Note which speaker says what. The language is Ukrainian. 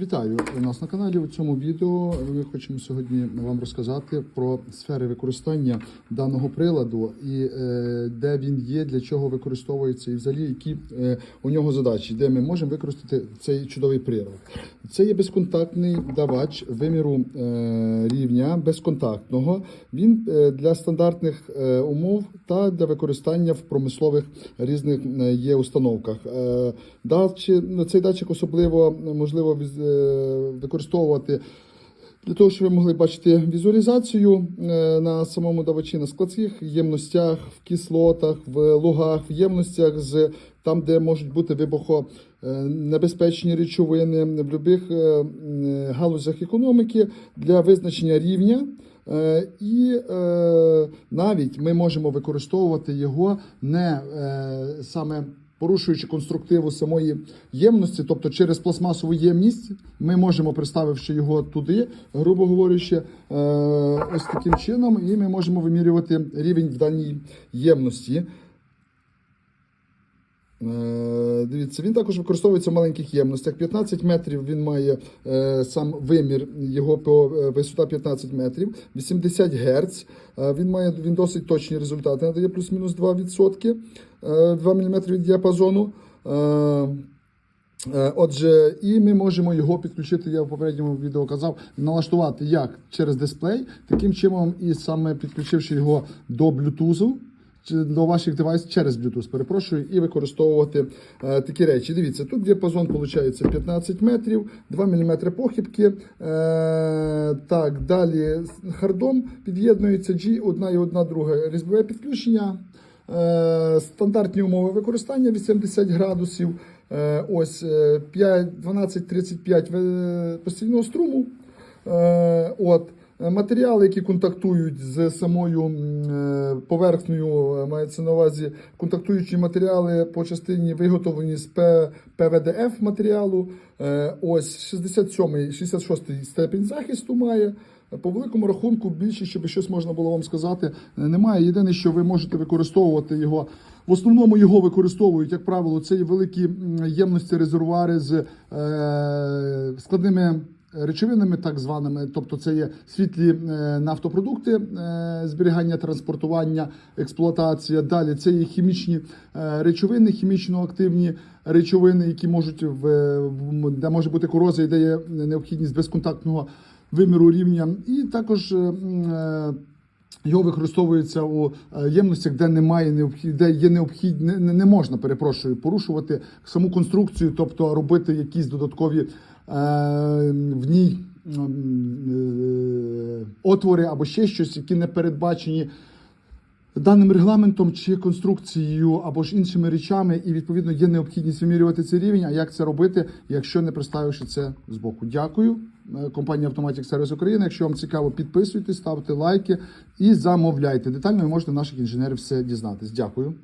Speaker 1: Вітаю нас на каналі. У цьому відео ми хочемо сьогодні вам розказати про сфери використання даного приладу і е, де він є, для чого використовується, і взагалі які е, у нього задачі, де ми можемо використати цей чудовий прилад. Це є безконтактний давач виміру е, рівня безконтактного. Він для стандартних умов та для використання в промислових різних є установках. Цей датчик особливо можливо використовувати. Для того, щоб ви могли бачити візуалізацію е, на самому давачі на складських ємностях, в кислотах, в лугах, в ємностях, з там, де можуть бути вибухо е, речовини, в будь-яких галузях економіки для визначення рівня. Е, І е, навіть ми можемо використовувати його не е, саме порушуючи конструктиву самої ємності, тобто через пластмасову ємність, ми можемо приставивши його туди, грубо говорячи, е, ось таким чином, і ми можемо вимірювати рівень в даній ємності. Дивіться, він також використовується в маленьких ємностях. 15 метрів він має е, сам вимір, його по е, висота 15 метрів, 80 Гц. Е, він має він досить точні результати, надає плюс-мінус 2%, е, 2 мм від діапазону. Отже, і ми можемо його підключити. Я в попередньому відео казав, налаштувати як через дисплей, таким чином, і саме підключивши його до чи до ваших девайсів через Bluetooth, перепрошую, і використовувати е, такі речі. Дивіться, тут діапазон виходить 15 метрів, 2 мм похибки. Е, так, далі хардом під'єднується G, одна і одна друга різьбове підключення. Е, стандартні умови використання 80 градусів. Е, ось е, 5, 12-35 постійного струму. Е, От. Е, Матеріали, які контактують з самою е, поверхнею, е, мається на увазі контактуючі матеріали по частині виготовлені з ПВДФ матеріалу. Ось 67 66 степінь захисту має. По великому рахунку, більше, щоб щось можна було вам сказати, немає. Єдине, що ви можете використовувати його. В основному його використовують, як правило, це великі ємності резервуари з складними речовинами, так званими, тобто це є світлі е, нафтопродукти, е, зберігання, транспортування, експлуатація. Далі це є хімічні е, речовини, хімічно активні речовини, які можуть в, де може бути корозія, де є необхідність безконтактного виміру рівня, і також. його використовується у ємностях, де немає необхід, де є необхід, не, можна, перепрошую, порушувати саму конструкцію, тобто робити якісь додаткові в ній е, отвори або ще щось, які не передбачені даним регламентом чи конструкцією або ж іншими речами, і відповідно є необхідність вимірювати цей рівень. А як це робити, якщо не представивши це збоку? Дякую. Е, Компанія Automatic Service України. Якщо вам цікаво, підписуйтесь, ставте лайки і замовляйте. Детально ви можете наших інженерів все дізнатись. Дякую.